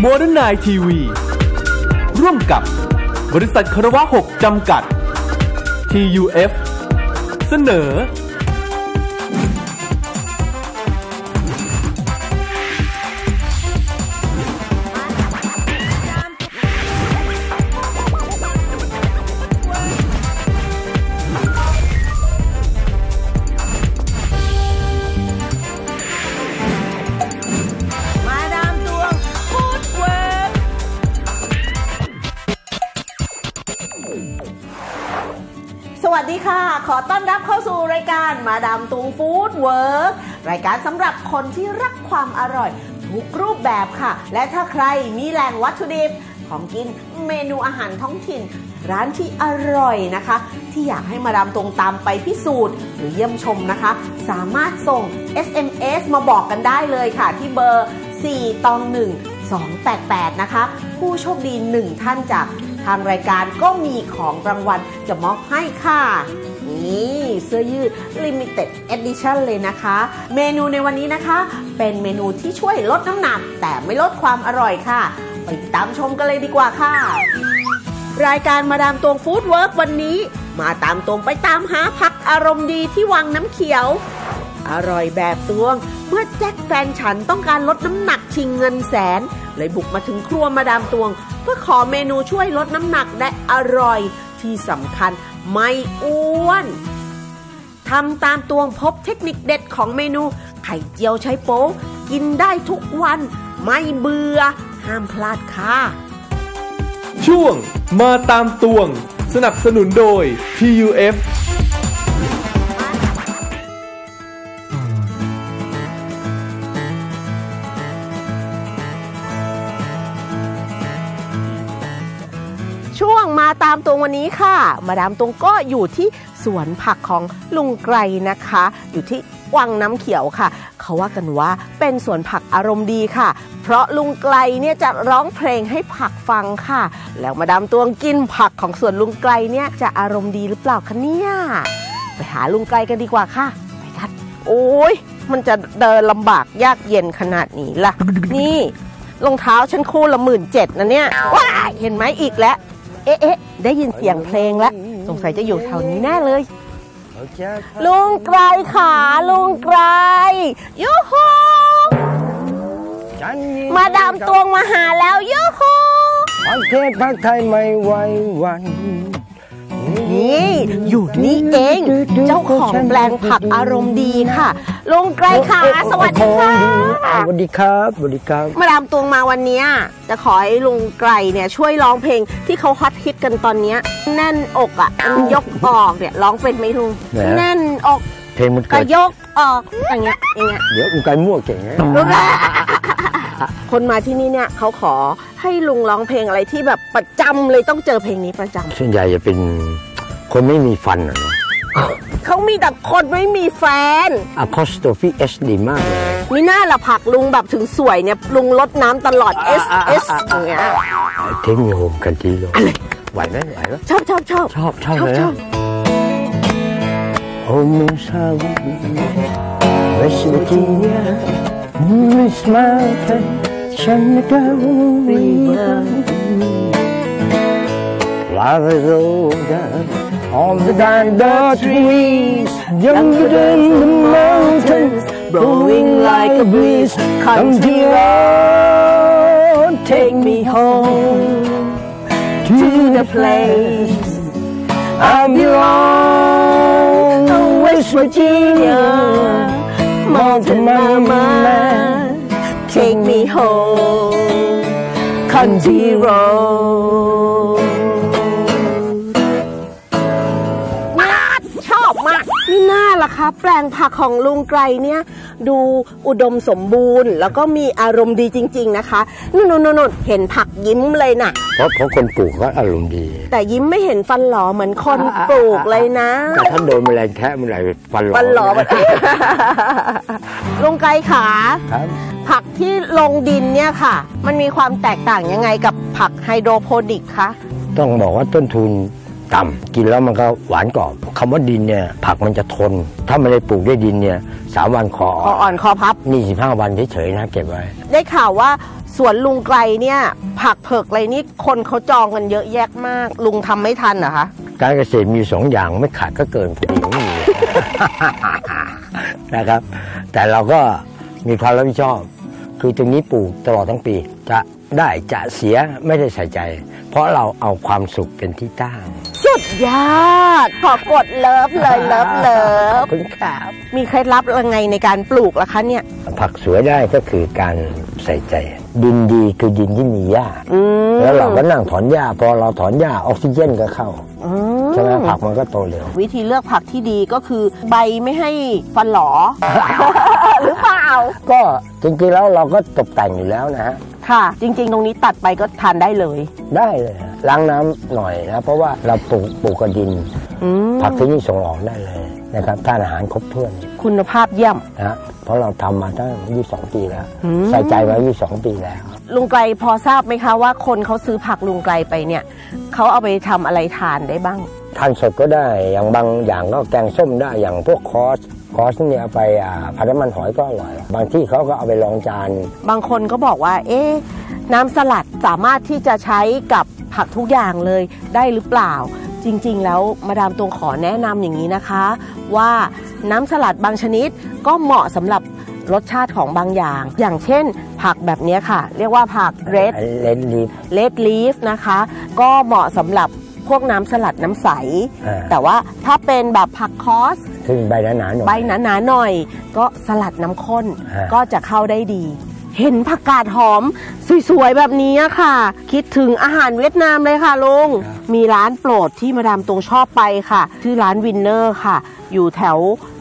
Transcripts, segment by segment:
โมเดิร์นไนทีวีร่วมกับบริษัทคารวะ6จำกัด TUF เสนอ ต้อนรับเข้าสู่รายการมาดามตุงฟู้ดเวิร์กรายการสำหรับคนที่รักความอร่อย ทุกรูปแบบค่ะ และถ้าใครมีแหล่งวัตถุดิบ ของกินเมนูอาหารท้องถิ่น ร้านที่อร่อยนะคะ ที่อยากให้มาดามตรงตามไปพิสูจน์ หรือเยี่ยมชมนะคะ สามารถส่ง SMS มาบอกกันได้เลยค่ะ ที่เบอร์ 4 ตอง 1 288 นะคะ ผู้โชคดี 1 ท่านจากทางรายการก็มีของรางวัลจะมอบให้ค่ะ นี่เสื้อยืด Limited Edition เลยนะคะ เมนูในวันนี้นะคะ เป็นเมนูที่ช่วยลดน้ำหนัก แต่ไม่ลดความอร่อยค่ะ ไปตามชมกันเลยดีกว่าค่ะ รายการมาดามตวงฟู้ดเวิร์กวันนี้ มาตามตรงไปตามหาผักอารมณ์ดีที่วังน้ำเขียว อร่อยแบบตวง เมื่อแจ็คแฟนฉันต้องการลดน้ำหนักชิงเงินแสน เลยบุกมาถึงครัวมาดามตวง เพื่อขอเมนูช่วยลดน้ำหนักและอร่อย ที่สำคัญไม่อ้วนทำตามตวงพบเทคนิคเด็ดของเมนู ไข่เจียวใช้โป๊กินได้ทุกวันไม่เบื่อ ห้ามพลาดค่ะ ช่วงมาตามตวง สนับสนุนโดย TUF ตามตรงวันนี้ค่ะ มาดามตรงก็อยู่ที่สวนผักของลุงไกรนะคะ อยู่ที่วังน้ำเขียวค่ะ เขาว่ากันว่าเป็นสวนผักอารมณ์ดีค่ะ เพราะลุงไกรเนี่ยจะร้องเพลงให้ผักฟังค่ะ แล้วมาดามตวงกินผักของสวนลุงไกรเนี่ยจะอารมณ์ดีหรือเปล่าคะเนี่ยไปหาลุงไกรกันดีกว่าค่ะไปกันโอ้ยมันจะเดินลำบากยากเย็นขนาดนี้ล่ะ นี่รองเท้าฉันคู่ละหมื่นเจ็ดนะเนี่ยว้ายเห็นไหมอีกแล้ว เอ๊ะเอ๊ะได้ยินเสียงเพลงแล้วสงสัยจะอยู่แถวนี้แน่เลย ลุงไกรขาลุงไกรยูฮูมาดามตวงมาหาแล้วยูฮูประเทศพักไทยไม่ไหวหวันนี่อยู่นี่เอง เจ้าของแปลงผักอารมณ์ดีค่ะ ลุงไกรขาสวัสดีค่ะสวัสดีครับสวัสดีครับ มาดามตวงมาวันนี้จะขอให้ลุงไกรเนี่ยช่วยร้องเพลงที่เขาฮอตฮิตกันตอนนี้แน่นอกอะมันยกออกเนี่ยร้องเป็นไหมลุงแน่นอกเพลงมันกเกิระดยกออกอย่างเงี้ยอย่างเงี้ยเดี๋ยวอุกายมั่วเก่งนะลุงคนมาที่นี่เนี่ยเขาขอให้ลุงร้องเพลงอะไรที่แบบประจำเลยต้องเจอเพลงนี้ประจำส่วนใหญ่จะเป็นคนไม่มีฟันอะเนาะ เขามีแต่คนไม่มีแฟนอะคอสโตฟีเอสดีมากเลยมีหน้าละผักลุงแบบถึงสวยเนี่ย ลุงลดน้ำตลอด S S อย่างเงี้ยเทคโนโลยีกันทีเลยไหวไหมไหวไหมชอบชอบชอบชอบชอบชอบเลยชนะอบโอ้มิซาวิเวสต์เวอร์จิเนียมิสมาเทนชันดาวีเ On the dark trees, breeze, younger than the mountains, blowing like a breeze. Come, dear Lord, take me home to the place I belong. West Virginia, mountain mama, take me home. Come, dear Lord. แปลงผักของลุงไกรเนี่ยดูอุดมสมบูรณ์ แล้วก็มีอารมณ์ดีจริง ๆนะคะนู่นนู่นๆๆเห็นผักยิ้มเลยน่ะ เพราะเพราะคนปลูกก็อารมณ์ดี แต่ยิ้มไม่เห็นฟันหลอเหมือนคนปลูกเลยนะแต่ถ้าโดนแมลงแทะเมื่อไหร่ฟันหลอฟันหลอมันลุงไกรขาครับผักที่ลงดินเนี่ยค่ะ มันมีความแตกต่างยังไงกับผักไฮโดรโปนิกคะต้องบอกว่าต้นทุน ต่ำกินแล้วมันก็หวานกรอบคำว่าดินเนี่ยผักมันจะทน ถ้าไม่ได้ปลูกด้วยดินเนี่ยสสามวันคอคออ่อนคอพับนี่สิบห้าวันเฉยๆนะเก็บไว้ ได้ข่าวว่าสวนลุงไกลเนี่ยผักเผือกอะไรนี่คนเขาจองกันเยอะแยะมาก ลุงทำไม่ทันเหรอคะการเกษตรมีสองอย่างไม่ขาดก็เกินพอดีไม่มีนะครับ แต่เราก็มีความรับผิดชอบ คือตรงนี้ปลูกตลอดทั้งปีจะ ได้จะเสียไม่ได้ใส่ใจ เพราะเราเอาความสุขเป็นที่ตั้ง สุดยอด ขอกดเลิฟเลยเลิฟเลิขอบฟคุณครับมีเคล็ดลับยังไงในการปลูกล่ะคะเนี่ย ผักสวยได้ก็คือการใส่ใจ ดินดีคือดินที่มีหญ้าอืม แล้วเราก็นั่งถอนหญ้าพอเราถอนหญ้าออกซิเจนก็เข้าอืม ใช่ไหมผักมันก็โตเร็ว วิธีเลือกผักที่ดีก็คือ ใบไม่ให้ฟันหลอ หรือเปล่า ก็จริงๆแล้วเราก็ตกแต่งอยู่แล้วนะฮะค่ะ จริง ๆ ตรงนี้ตัดไปก็ทานได้เลย ได้เลยฮะล้างน้ำหน่อยนะเพราะว่าเราปลูกปลูกกระดิน อืมผักที่นี่ส่งออกได้เลยนะครับทานอาหารครบถ้วนคุณภาพเยี่ยม นะฮะเพราะเราทำมาตั้ง 22 ปีแล้ว อืม ใส่ใจมา22 ปีแล้ว ลุงไกลพอทราบไหมคะว่าคนเขาซื้อผักลุงไกลไปเนี่ยเขาเอาไปทำอะไรทานได้บ้าง ทานสดก็ได้อย่างบางอย่างก็แกงส้มได้อย่างพวกคอสคอสเนี่ยเอาไปอ่าผัดน้ำมันหอยก็อร่อย บางที่เขาก็เอาไปรองจานบางคนก็บอกว่า เอ๊ะน้ำสลัดสามารถที่จะใช้กับผักทุกอย่างเลยได้หรือเปล่า จริงๆ แล้วมาดามตวงขอแนะนำอย่างนี้นะคะ ว่าน้ำสลัดบางชนิดก็เหมาะสำหรับ รสชาติของบางอย่าง อย่างเช่น ผักแบบเนี้ยค่ะ เรียกว่าผักเรดเลนลีฟเลดลีฟนะคะ ก็เหมาะสำหรับพวกน้ำสลัดน้ำใสอ่าแต่ว่าถ้าเป็นแบบผักคอสซึ่งใบหนาๆหน่อยใบหนาๆหน่อย ก็สลัดน้ำข้นฮะก็จะเข้าได้ดี เห็นผักกาดหอม สวยๆ แบบนี้อะค่ะ คิดถึงอาหารเวียดนามเลยค่ะลุง มีร้านโปรดที่มาดามตรงชอบไปค่ะ ชื่อร้านวินเนอร์ค่ะ อยู่แถว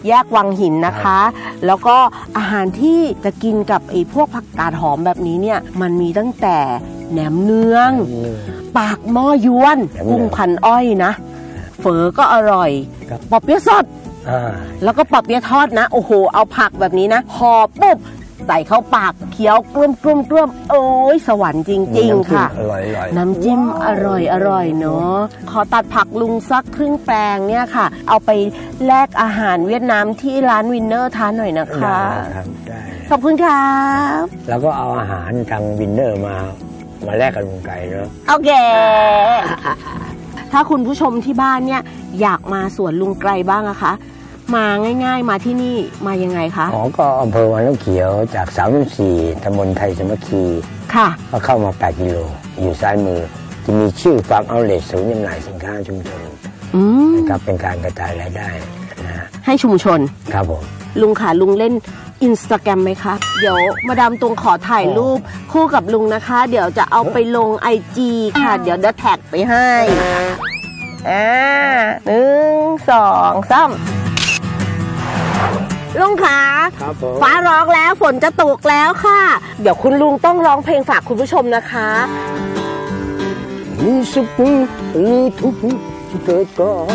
แยกวังหินนะคะ แล้วก็อาหารที่จะกินกับไอ้พวกผักกาดหอมแบบนี้เนี่ย มันมีตั้งแต่แหนมเนือง ปากหม้อยวนแหนมเนืองกุ้งพันอ้อยนะ เฝอก็อร่อยครับปอเปี๊ยะสดอ่าแล้วก็ปอบเปี๊ยะทอดนะ โอ้โห เอาผักแบบนี้นะห่อปุ๊บ ใส่เข้าปากเคี้ยวกลุ้มกลุ้มกลุ้มโอ้ยสวรรค์จริง ๆ ค่ะ อร่อยอร่อยน้ำจิ้มอร่อยอร่อยเนาะขอตัดผักลุงสักครึ่งแปลงเนี่ยค่ะ เอาไปแลกอาหารเวียดนามที่ร้านวินเนอร์ทานหน่อยนะคะได้ครับได้ขอบคุณครับ แล้วก็เอาอาหารทางวินเนอร์มา มาแลกกับลุงไก่เนาะ โอเค ถ้าคุณผู้ชมที่บ้านเนี่ย อยากมาสวนลุงไกลบ้างอะคะ มาง่ายๆ มาที่นี่มายังไงคะอ๋อก็อำเภอวังน้ำเขียวจากสามสี่ตำบลไทยสามัคคีค่ะก็เข้ามา 8 กิโล อยู่ซ้ายมือ จะมีชื่อฟาร์มเอาเลทศูนย์จำหน่ายสินค้าชุมชนอืมนะครับเป็นการกระจายรายได้นะฮะให้ชุมชน ครับผม ลุงค่ะลุงเล่นอินสตาแกรมไหมคะ เดี๋ยวมาดามตวงขอถ่ายรูปคู่กับลุงนะคะ เดี๋ยวจะเอาไปลงไอจีค่ะ เดี๋ยวเดยวแท็กไปให้ อ่าหนึ่งสองสาม ลุงขาครับผม ฟ้าร้องแล้วฝนจะตกแล้วค่ะ เดี๋ยวคุณลุงต้องร้องเพลงฝากคุณผู้ชมนะคะ มีสุขหรือทุกข์ที่เกิดก่อน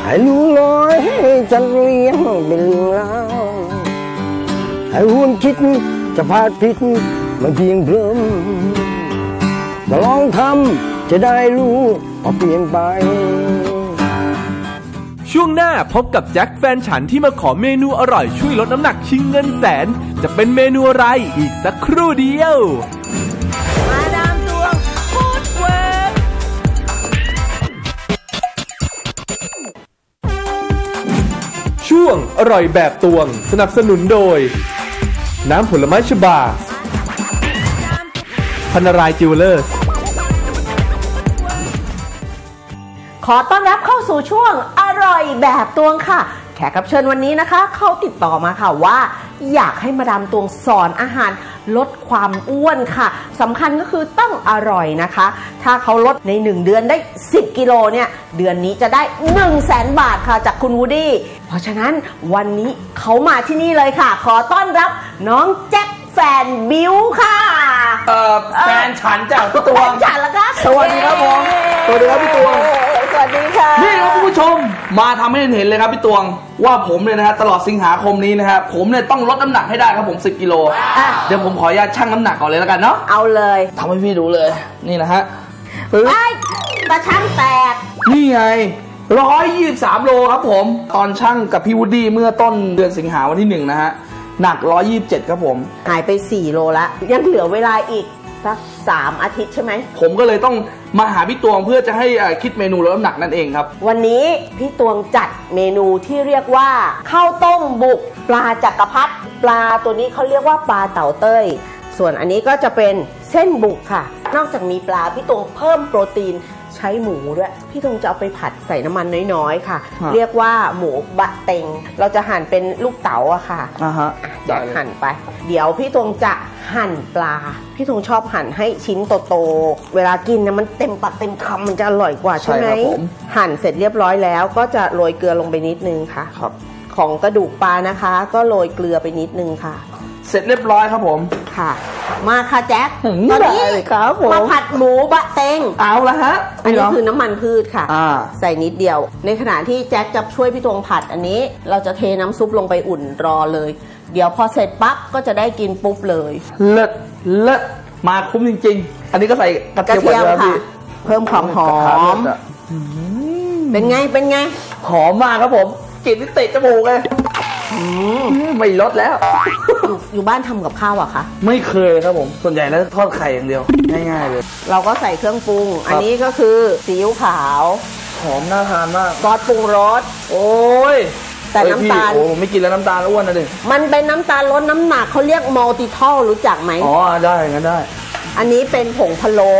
ให้รู้ลอยให้จันเรียงเป็นเรื่องราวให้วนคิดจะพลาดผิดมันเพียงเพลิมมาลองทำจะได้รู้ว่าเปลี่ยนไป ช่วงหน้าพบกับแจ็คแฟนฉันที่มาขอเมนูอร่อยช่วยลดน้ำหนักชิงเงินแสน จะเป็นเมนูอะไรอีกสักครู่เดียว มาดามตวงพูดเวิร์กช่วงอร่อยแบบตวง สนับสนุนโดย น้ำผลไม้ฉบา พันรายจิวเลเลอร์ ขอต้อนรับเข้าสู่ช่วงอร่อยแบบตวงค่ะ แขกรับเชิญวันนี้นะคะ เขาติดต่อมาค่ะว่า อยากให้มาดามตวงสอนอาหารลดความอ้วนค่ะสำคัญก็คือต้องอร่อยนะคะ ถ้าเขาลดใน 1 เดือนได้ 10 กิโลเนี่ยเดือนนี้จะได้ 1 0 0 0 0แสนบาทค่ะจากคุณวูดดี้เพราะฉะนั้นวันนี้เขามาที่นี่เลยค่ะ ขอต้อนรับน้องแจ็คแฟนบิวค่ะเอ่อแฟนฉันจากพี่ตวแฟงนฉันละคะสวัสดีครับผมสวัสดีครับพี่ตวง สวัสดีค่ะ นี่ครับคุณผู้ชมมาทำให้เห็นเลยครับพี่ตวงว่าผมเนี่ยนะฮะตลอดสิงหาคมนี้นะฮะผมเนี่ยต้องลดน้ำหนักให้ได้ครับผม 10 กิโลอะเดี๋ยวผมขออนุญาตชั่งน้ำหนักก่อนเลยแล้วกันเนาะเอาเลยทำให้พี่ดูเลย นี่นะฮะปึ๊บไอ้ตาช่างแตกนี่ไงป123โลครับผม ตอนช่างกับพี่วูดดี้เมื่อต้นเดือนสิงหาวันที่หนึ่งนะฮะหนัก127ครับผม หายไป4โลละยังเหลือเวลาอีก สัก3อาทิตย์ใช่ไหม ผมก็เลยต้องมาหาพี่ตวงเพื่อจะให้เอ่อคิดเมนูลดน้ำหนักนั่นเองครับ วันนี้พี่ตวงจัดเมนูที่เรียกว่าข้าวต้มบุกปลาจักรพรรดิปลาตัวนี้เขาเรียกว่าปลาเต่าเต้ย ส่วนอันนี้ก็จะเป็นเส้นบุกค่ะ นอกจากมีปลาพี่ตวงเพิ่มโปรตีนใช้หมูด้วย พี่ตวงจะเอาไปผัดใส่น้ำมันน้อยๆค่ะ ฮะ เรียกว่าหมูบะเต็ง เราจะหั่นเป็นลูกเต๋าอะค่ะ อ่าฮะแจะหั่นไป เดี๋ยวพี่ตวงจะหั่นปลา พี่ตวงชอบหั่นให้ชิ้นโตๆ เวลากินนะมันเต็มปากเต็มคำมันจะอร่อยกว่าใช่ไหม ใช่ครับผม หั่นเสร็จเรียบร้อยแล้วก็จะโรยเกลือลงไปนิดนึงค่ะ ครับ ของกระดูกปลานะคะ ก็โรยเกลือไปนิดนึงค่ะ เสร็จเรียบร้อยครับผม ค่ะ มาค่ะแจ็คอืมตอนนี้ได้เลยครับผม มาผัดหมูบะเต็งเอาละฮะอันนี้พี่คือเนาะน้ำมันพืชค่ะ อ่า ใส่นิดเดียว ในขณะที่แจ็คจะช่วยพี่ตวงผัดอันนี้ เราจะเทน้ำซุปลงไปอุ่นรอเลย เดี๋ยวพอเสร็จปั๊บก็จะได้กินปุ๊บเลยเลิศเลิศมาคุ้มจริง ๆ อันนี้ก็ใส่กระกระเทียมเทียมก่อนนะค่ะ พี่เพิ่มความหอกระทะเลิม ศอะเป็นไงเป็นไง หอมมากครับผมกลิ่นที่เตะจมูกเลย ไม่ลดแล้ว อยู่อยู่บ้านทำกับข้าวอะคะ ไม่เคยครับผม ส่วนใหญ่แล้วทอดไข่อย่างเดียว ง่ายๆเลย เราก็ใส่เครื่องปรุง อันนี้ก็คือซีอิ๊วขาว หอมน่าทานมาก ซอสปรุงรส โอ้ยแต่น้ำตาล เอ้ยพี่โอ้ผมไม่กินแล้วน้ำตาลอ้วนนะดิมันเป็นน้ำตาลลดน้ำหนักเขาเรียกมัลติทอลรู้จักไหม อ๋อได้งั้นได้ อันนี้เป็นผงพะโล้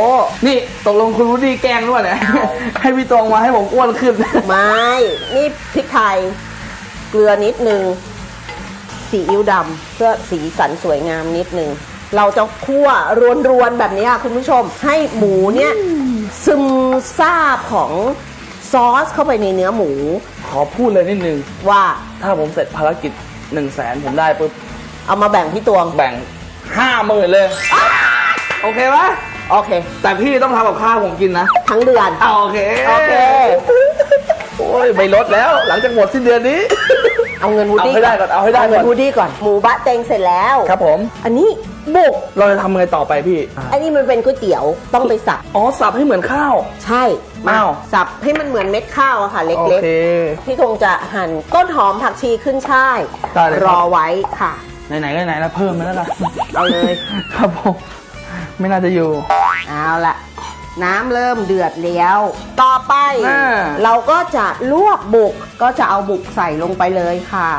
นี่ตกลงคุณรู้ดีแกล้งด้วยเนี่ยให้พี่ตองมาให้ผมอ้วนขึ้น ไม่ นี่พริกไทย เกลือนิดนึงซีอิ๊วดำเพื่อสีสันสวยงามนิดนึงเราจะคั่วรวนๆแบบนี้ค่ะคุณผู้ชม ให้หมูเนี่ยซึมซาบของซอสเข้าไปในเนื้อหมู ขอพูดเลยนิดนึง ว่าถ้าผมเสร็จภารกิจหนึ่งแสนผมได้ปุ๊บเอามาแบ่งพี่ตวงแบ่งห้าหมื่นเลย โอเคปะโอเค แต่พี่ต้องทำกับข้าวผมกินนะ ทั้งเดือนอ่าโอเค โอเค โอ้ยไม่ลดแล้ว หลังจากหมดสิ้นเดือนนี้ เอาเงินวูดดี้เอาให้ได้ก่อนเอาให้ได้ก่อน เงินวูดดี้ก่อน หมูบะเต็งเสร็จแล้ว ครับผม อันนี้บุก เราจะทำไงต่อไปพี่ อันนี้มันเป็นก๋วยเตี๋ยวต้องไปสับ อ๋อสับให้เหมือนข้าว ใช่มาอ้าวสับให้มันเหมือนเม็ดข้าวอะค่ะเโอล็กเคๆ พี่ธงจะหั่นต้นหอมผักชีขึ้นช่าย ได้เลยครับ รอไว้ค่ะ ไหนๆก็ไหนแล้วเพิ่มมาแล้วกันเอาเลย ครับผม ไม่น่าจะอยู่ เอาละ น้ำเริ่มเดือดแล้ว ต่อไปอ่าเราก็จะลวกบุกก็จะเอาบุกใส่ลงไปเลยค่ะ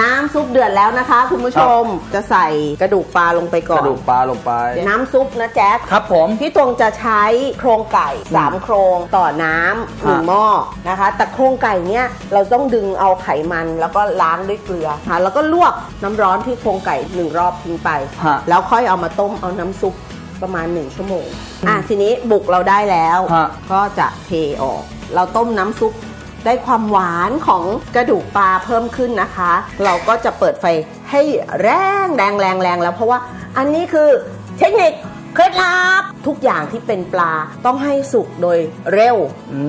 น้ำซุปเดือดแล้วนะคะ คุณผู้ชมจะใส่กระดูกปลาลงไปก่กอนระดูกปลาลงไป น้ำซุปนะแจ๊คครับผม พี่ตวงจะใช้โครงไก่ 3 โครงต่อน้ำหนึ่งฮะ หม้อนะคะ แต่โครงไก่เนี่ยเราต้องดึงเอาไขมันแล้วก็ล้างด้วยเกลือค่ะ แล้วก็ลวกน้ำร้อนที่โครงไก่หนึ่งรอบทิ้งไป ฮะ แล้วค่อยเอามาต้มเอาน้ำซุป ประมาณ 1 ชั่วโมง อะทีนี้บุกเราได้แล้ว ฮะ ก็จะเทออก เราต้มน้ำซุปได้ความหวานของกระดูกปลาเพิ่มขึ้นนะคะ เราก็จะเปิดไฟให้แรงแรงแรงแรงแล้วเพราะว่าอันนี้คือเทคนิคเคล็ดลับทุกอย่างที่เป็นปลาต้องให้สุกโดยเร็ว อื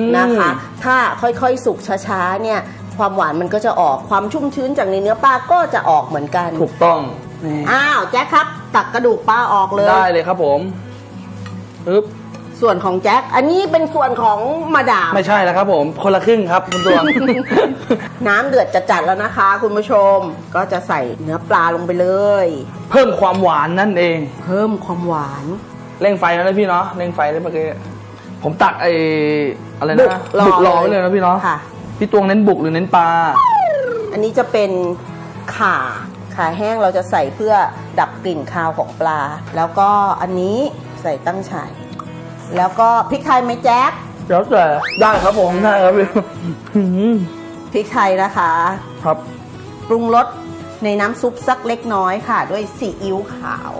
ม นะคะ ถ้าค่อยๆ สุกช้าๆ เนี่ย ความหวานมันก็จะออก ความชุ่มชื้นจากในเนื้อปลาก็จะออกเหมือนกัน ถูกต้องนี่อ้าว แจ็คครับ ตักกระดูกปลาออกเลย ได้เลยครับผมปึ๊บส่วนของแจ็ค อันนี้เป็นส่วนของมาดามไม่ใช่แล้วครับผม คนละครึ่งครับคุณตวง น้ำเดือดจะจัดแล้วนะคะ คุณผู้ชม ก็จะใส่เนื้อปลาลงไปเลย เพิ่มความหวานนั่นเอง เพิ่มความหวาน เร่งไฟแล้วนะพี่เนาะ เร่งไฟได้เมื่อกี้ ผมตักไออะไรบุนะกรอบุกรอไว้เลยนะพี่เนาะ ค่ะ พี่ตวงเน้นบุกหรือเน้นปลา อันนี้จะเป็นข่า ข่าแห้งเราจะใส่เพื่อดับกลิ่นคาวของปลา แล้วก็อันนี้ใส่ตั้งฉายแล้วก็พริกไทยไหมแจ๊คแล้วแต่ได้ครับผมได้ครับพี่อืมพริกไทยนะคะ ครับปรุงรสในน้ำซุปสักเล็กน้อยค่ะ ด้วยซีอิ๊วขาว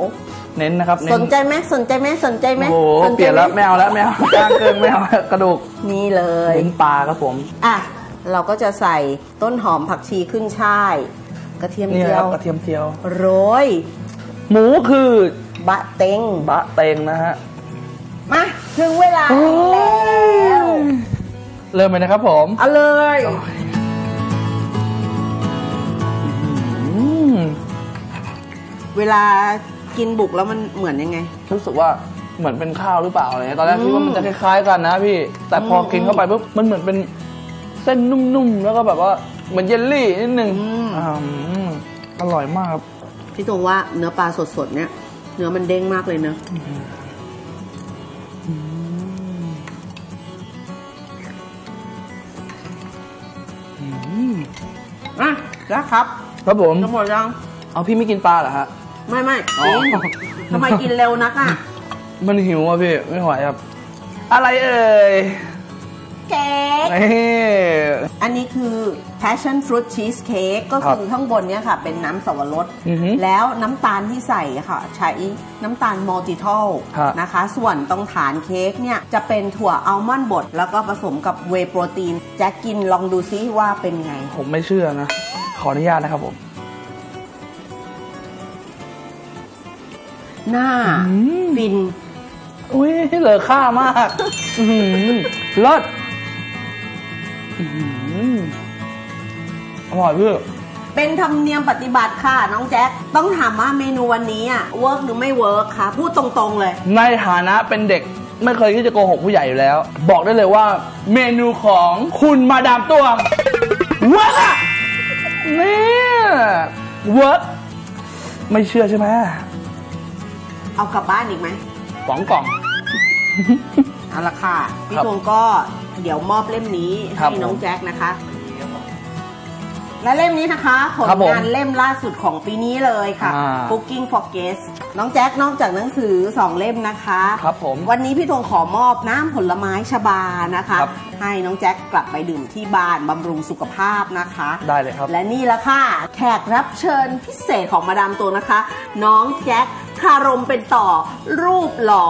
เน้นนะครับเน้สนใจไหมสนใจไหมสนใจไหมโอ้โหสนเปใจลี่ยนไหมแล้วไม่เอาแล้วไม่เอากล้างเกินไม่เอากระดูกนี่เลยเน้นปลาครับผมอะเราก็จะใส่ต้นหอมผักชีขึ้นช่าย กระเทียมนี่เจีคยรัวบกระเทียมเจียว โรยหมูคือบะเต็งบะเตงนะฮะ มาถึงเวลาแล้วเริ่มเลยนะครับผม เอาเลยอืมเวลากินบุกแล้วมันเหมือนยังไง รู้สึกว่าเหมือนเป็นข้าวหรือเปล่าอะไรเงี้ยตอนแรกคิดว่ามันจะคล้ายๆกันนะพี่ แต่พอกินเข้าไปปุ๊บมันเหมือนเป็นเส้นนุ่มๆ แล้วก็แบบว่าเหมือนเยลลี่นิดนึงอืม อ่าอืมอร่อยมากครับพี่ตรงว่าเนื้อปลาสดๆ เนี่ย เนื้อมันเด้งมากเลยเนอะอะแล้วครับครับผม จะหมดยังเอาพี่ไม่กินปลาเหรอฮะ ไม่ไม่อ๋อ กินทำไมกินเร็วนักอะ มันหิวอะพี่ ไม่ไหวครับ อะไรเอ่ย เค้กนี่ อันนี้คือ passion fruit cheesecake ก็ครับคือข้างบนเนี่ยค่ะ เป็นน้ำสวรสอือฮึแล้วน้ำตาลที่ใส่ค่ะ ใช้น้ำตาลมัลติทอลครับ นะคะ ส่วนตรงฐานเค้กเนี่ย จะเป็นถั่วอัลมอนด์บด แล้วก็ผสมกับเวย์โปรตีนแจ็คกินลองดูซิว่าเป็นไง ผมไม่เชื่อนะ ขออนุญาตนะครับผม หน้าอืม ฟิน อุ้ยเหลือค่ามาก อื้อหือเลิศ อื้อหืออร่อยพี่เป็นธรรมเนียมปฏิบัติค่ะ น้องแจ็คต้องถามว่าเมนูวันนี้อะเวิร์กหรือไม่เวิร์กคะพูดตรงๆเลย ในฐานะเป็นเด็กไม่เคยที่จะโกหกผู้ใหญ่อยู่แล้ว บอกได้เลยว่า เมนูของคุณมาดามตวงเวิร์กอะเนี่ยเวิร์กไม่เชื่อใช่ไหมเอากลับบ้านอีกไหมสองกล่อง เอาละค่ะ พี่ครับตวงก็เดี๋ยวมอบเล่มนี้ครับให้น้องแจ็คนะคะ และเล่มนี้นะคะผลครับผมงานเล่มล่าสุดของปีนี้เลยค่ะ อ่า Cooking for Guests น้องแจ็คนอกจากหนังสือ 2 เล่มนะคะครับผมวันนี้พี่ตวงขอมอบน้ำผลไม้ชบานะคะ ครับ ให้น้องแจ็คกลับไปดื่มที่บ้านบำรุงสุขภาพนะคะ ได้เลยครับ และนี่ละค่ะ แขกรับเชิญพิเศษของมาดามตัวนะคะ น้องแจ็คคารมเป็นต่อ รูปหล่อ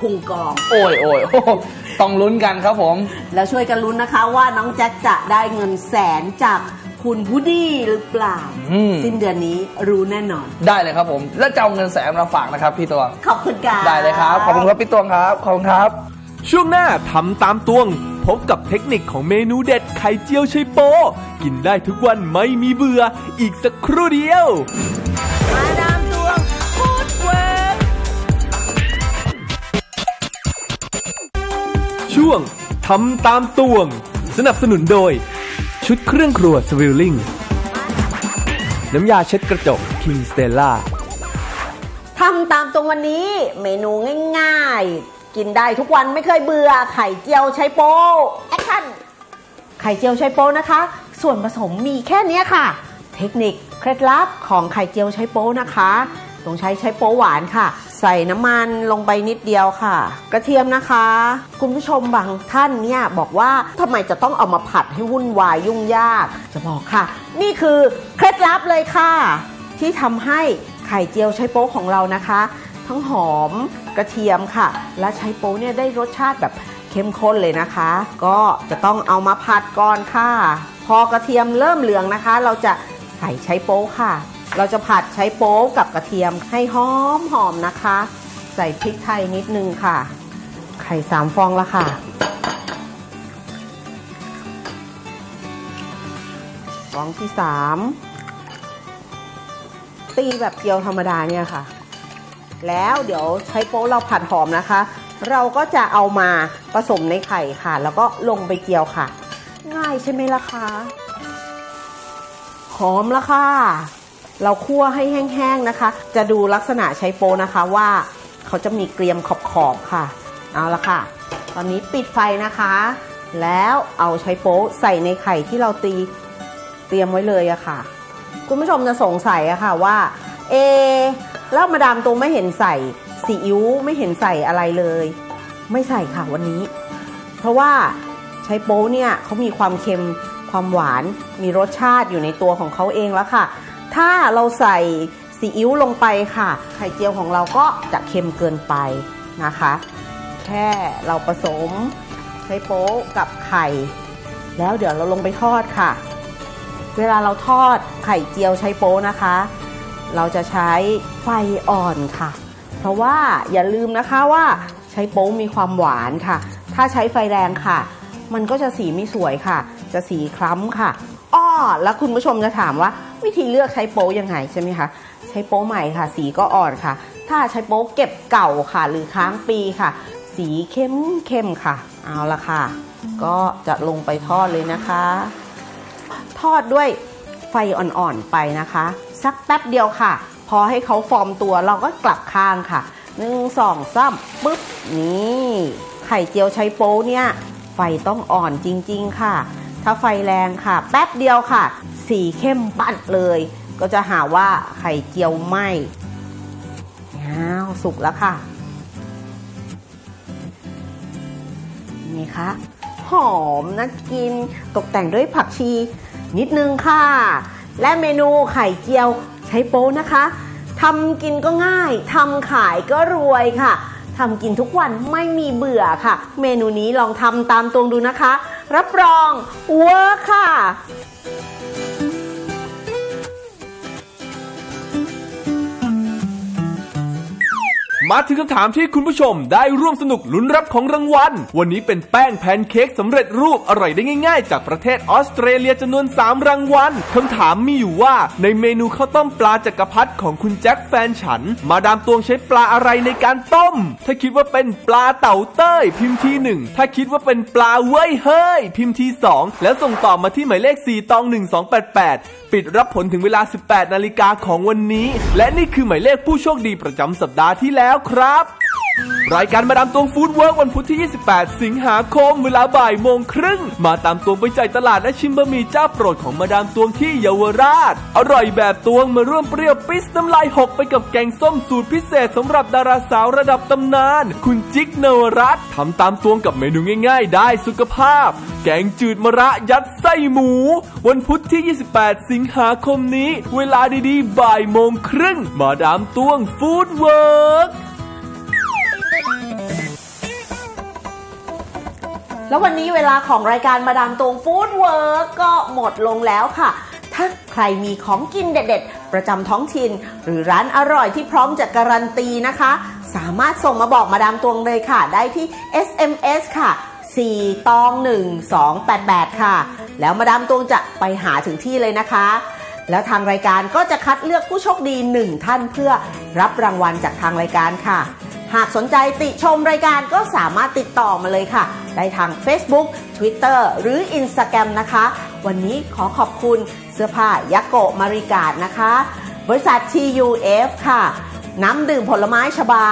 พุงกอง โอ้ยโอ้ยโอ้ยต้องลุ้นกันครับผม แล้วช่วยกันลุ้นนะคะว่าน้องแจ็คจะได้เงินแสนจากคุณพุดดี้หรือเปล่าอืมสิ้นเดือนนี้รู้แน่นอน ได้เลยครับผม แล้วจะเอาเงินแสนมาฝากนะครับพี่ตวงขอบคุณค่ะได้เลยครับ ขอบคุณครับพี่ตวงครับ ขอบคุณครับ ช่วงหน้าทำตามตวง พบกับเทคนิคของเมนูเด็ดไข่เจียวไชโป กินได้ทุกวันไม่มีเบื่อ อีกสักครู่เดียว ช่วงทำตามตวง สนับสนุนโดย ชุดเครื่องครัวสวิลลิงน้ำยาเช็ดกระจก King Stella ทำตามตรงวันนี้เมนูง่ายๆ กินได้ทุกวันไม่เคยเบื่อไข่เจียวไชโป๊แอคชั่นไข่เจียวไชโป๊นะคะ ส่วนผสมมีแค่นี้ค่ะ เทคนิคเคล็ดลับของไข่เจียวไชโป๊นะคะ ต้องใช้ไชโป๊หวานค่ะ ใส่น้ำมันลงไปนิดเดียวค่ะ กระเทียมนะคะ คุณผู้ชมบางท่านเนี่ยบอกว่าทำไมจะต้องเอามาผัดให้วุ่นวายยุ่งยาก จะบอกค่ะ นี่คือเคล็ดลับเลยค่ะ ที่ทำให้ไข่เจียวไชโป๊ของเรานะคะ ทั้งหอมกระเทียมค่ะ และไชโป๊เนี่ยได้รสชาติแบบเข้มข้นเลยนะคะ ก็จะต้องเอามาผัดก่อนค่ะ พอกระเทียมเริ่มเหลืองนะคะ เราจะใส่ไชโป๊ค่ะ เราจะผัดไชโป๊กับกระเทียมให้หอมหอมนะคะ ใส่พริกไทยนิดนึงค่ะ ไข่สามฟองละค่ะ ฟองที่สามตีแบบเจียวธรรมดาเนี่ยค่ะ แล้วเดี๋ยวใช้โป๊ะเราผัดหอมนะคะ เราก็จะเอามาผสมในไข่ค่ะ แล้วก็ลงไปเจียวค่ะ ง่ายใช่ไหมล่ะคะหอมล้วค่ะ เราคั่วให้แห้งๆนะคะ จะดูลักษณะใช้โปะนะคะว่าเขาจะมีเกรียมขอบๆค่ะ เอาละค่ะ ตอนนี้ปิดไฟนะคะ แล้วเอาใช้โป๊ะใส่ในไข่ที่เราตีเตรียมไว้เลยอะค่ะ คุณผู้ชมจะสงสัยอะค่ะว่า เอ แล้วมาดามตูมไม่เห็นใส่ซีอิ๊วไม่เห็นใส่อะไรเลย ไม่ใส่ค่ะวันนี้ เพราะว่าใช้โป๊เนี่ยเขามีความเค็มความหวานมีรสชาติอยู่ในตัวของเขาเองแล้วค่ะ ถ้าเราใส่ซีอิ๊วลงไปค่ะ ไข่เจียวของเราก็จะเค็มเกินไปนะคะ แค่เราผสมใช้โป๊กับไข่ แล้วเดี๋ยวเราลงไปทอดค่ะ เวลาเราทอดไข่เจียวใช้โป๊นะคะ เราจะใช้ไฟอ่อนค่ะ เพราะว่าอย่าลืมนะคะว่าใช้โป๊มีความหวานค่ะ ถ้าใช้ไฟแรงค่ะ มันก็จะสีไม่สวยค่ะ จะสีคล้ำค่ะอ้อแล้วคุณผู้ชมจะถามว่า วิธีเลือกใช้โป๊ยังไงใช่ไหมคะ ใช้โป๊ใหม่ค่ะ สีก็อ่อนค่ะ ถ้าใช้โป๊เก็บเก่าค่ะ หรือค้างปีค่ะ สีเข้มเข้มๆค่ะ เอาละค่ะ ก็จะลงไปทอดเลยนะคะ ทอดด้วยไฟอ่อนๆไปนะคะ สักแป๊บเดียวค่ะ พอให้เขาฟอร์มตัวเราก็กลับข้างค่ะหนึ่งสองสามปึ๊บนี่ไข่เจียวไชโป๊เนี่ยไฟต้องอ่อนจริง ๆ ค่ะ ถ้าไฟแรงค่ะ แป๊บเดียวค่ะ สีเข้มปัดเลย ก็จะหาว่าไข่เจียวไหม้อ้าวสุกแล้วค่ะ นี่คะหอมน่ากินตกแต่งด้วยผักชีนิดนึงค่ะ และเมนูไข่เจียวใช้โป๊นะคะทำกินก็ง่ายทำขายก็รวยค่ะทำกินทุกวันไม่มีเบื่อค่ะ เมนูนี้ลองทำตามตรงดูนะคะ รับรองเวิร์คค่ะ มาถึงคำถามที่คุณผู้ชมได้ร่วมสนุกลุ้นรับของรางวัล วันนี้เป็นแป้งแพนเค้กสำเร็จรูปอร่อยได้ง่ายๆ จากประเทศออสเตรเลียจำนวน 3 รางวัลคำถามมีอยู่ว่าในเมนูข้าวต้มปลาจักรพรรดิของคุณแจ็คแฟนฉัน มาดามตวงใช้ปลาอะไรในการต้ม ถ้าคิดว่าเป็นปลาเต่าเต้ย พิมพ์ที่หนึ่งถ้าคิดว่าเป็นปลาเว้ยเฮ้ย พิมพ์ที่สองแล้วส่งต่อมาที่หมายเลข4ตอง1288 ปิดรับผลถึงเวลา 18 นาฬิกาของวันนี้ และนี่คือหมายเลขผู้โชคดีประจำสัปดาห์ที่แล้วครับ รายการมาดามตวงฟู้ดเวิร์กวันพุธที่ 28 สิงหาคม เวลาบ่ายโมงครึ่ง มาตามตวงไปจ่ายตลาดและชิมบะหมี่เจ้าโปรดของมาดามตวงที่เยาวราช อร่อยแบบตวงมาร่วมเปรี้ยวปิสน้ำลายหกไปกับแกงส้มสูตรพิเศษสำหรับดาราสาวระดับตำนาน คุณจิ๊กนวรัตน์ทำตามตวงกับเมนูง่ายๆ ได้สุขภาพ แกงจืดมะระยัดไส้หมู วันพุธที่ 28 สิงหาคมนี้ เวลาดีๆ บ่ายโมงครึ่ง มาดามตวงฟู้ดเวิร์ก แล้ววันนี้เวลาของรายการมาดามตวงฟู้ดเวิร์กก็หมดลงแล้วค่ะ ถ้าใครมีของกินเด็ด ๆ ประจำท้องถิ่น หรือร้านอร่อยที่พร้อมจะการันตีนะคะ สามารถส่งมาบอกมาดามตวงเลยค่ะ ได้ที่ SMS ค่ะ4ตอง1288 ค่ะ แล้วมาดามตวงจะไปหาถึงที่เลยนะคะ แล้วทางรายการก็จะคัดเลือกผู้โชคดี 1 ท่านเพื่อรับรางวัลจากทางรายการค่ะ หากสนใจติชมรายการก็สามารถติดต่อมาเลยค่ะ ได้ทาง Facebook Twitter หรือ Instagram นะคะ วันนี้ขอขอบคุณเสื้อผ้ายาโกะมาริกาดนะคะ บริษัท TUF ค่ะ น้ำดื่มผลไม้ชบา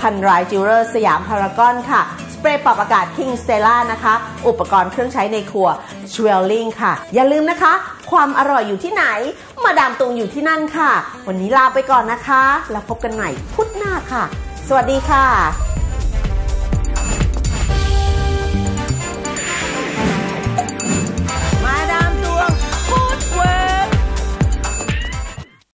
พันรายจิวเวลร์สยามพารากอนค่ะสเปรย์ปรับอากาศ King Stella นะคะ อุปกรณ์เครื่องใช้ในครัว s w e l l i n g ค่ะ อย่าลืมนะคะ ความอร่อยอยู่ที่ไหน มาดามตุงอยู่ที่นั่นค่ะ วันนี้ลาไปก่อนนะคะ แล้วพบกันใหม่พุธหน้าค่ะ สวัสดีค่ะ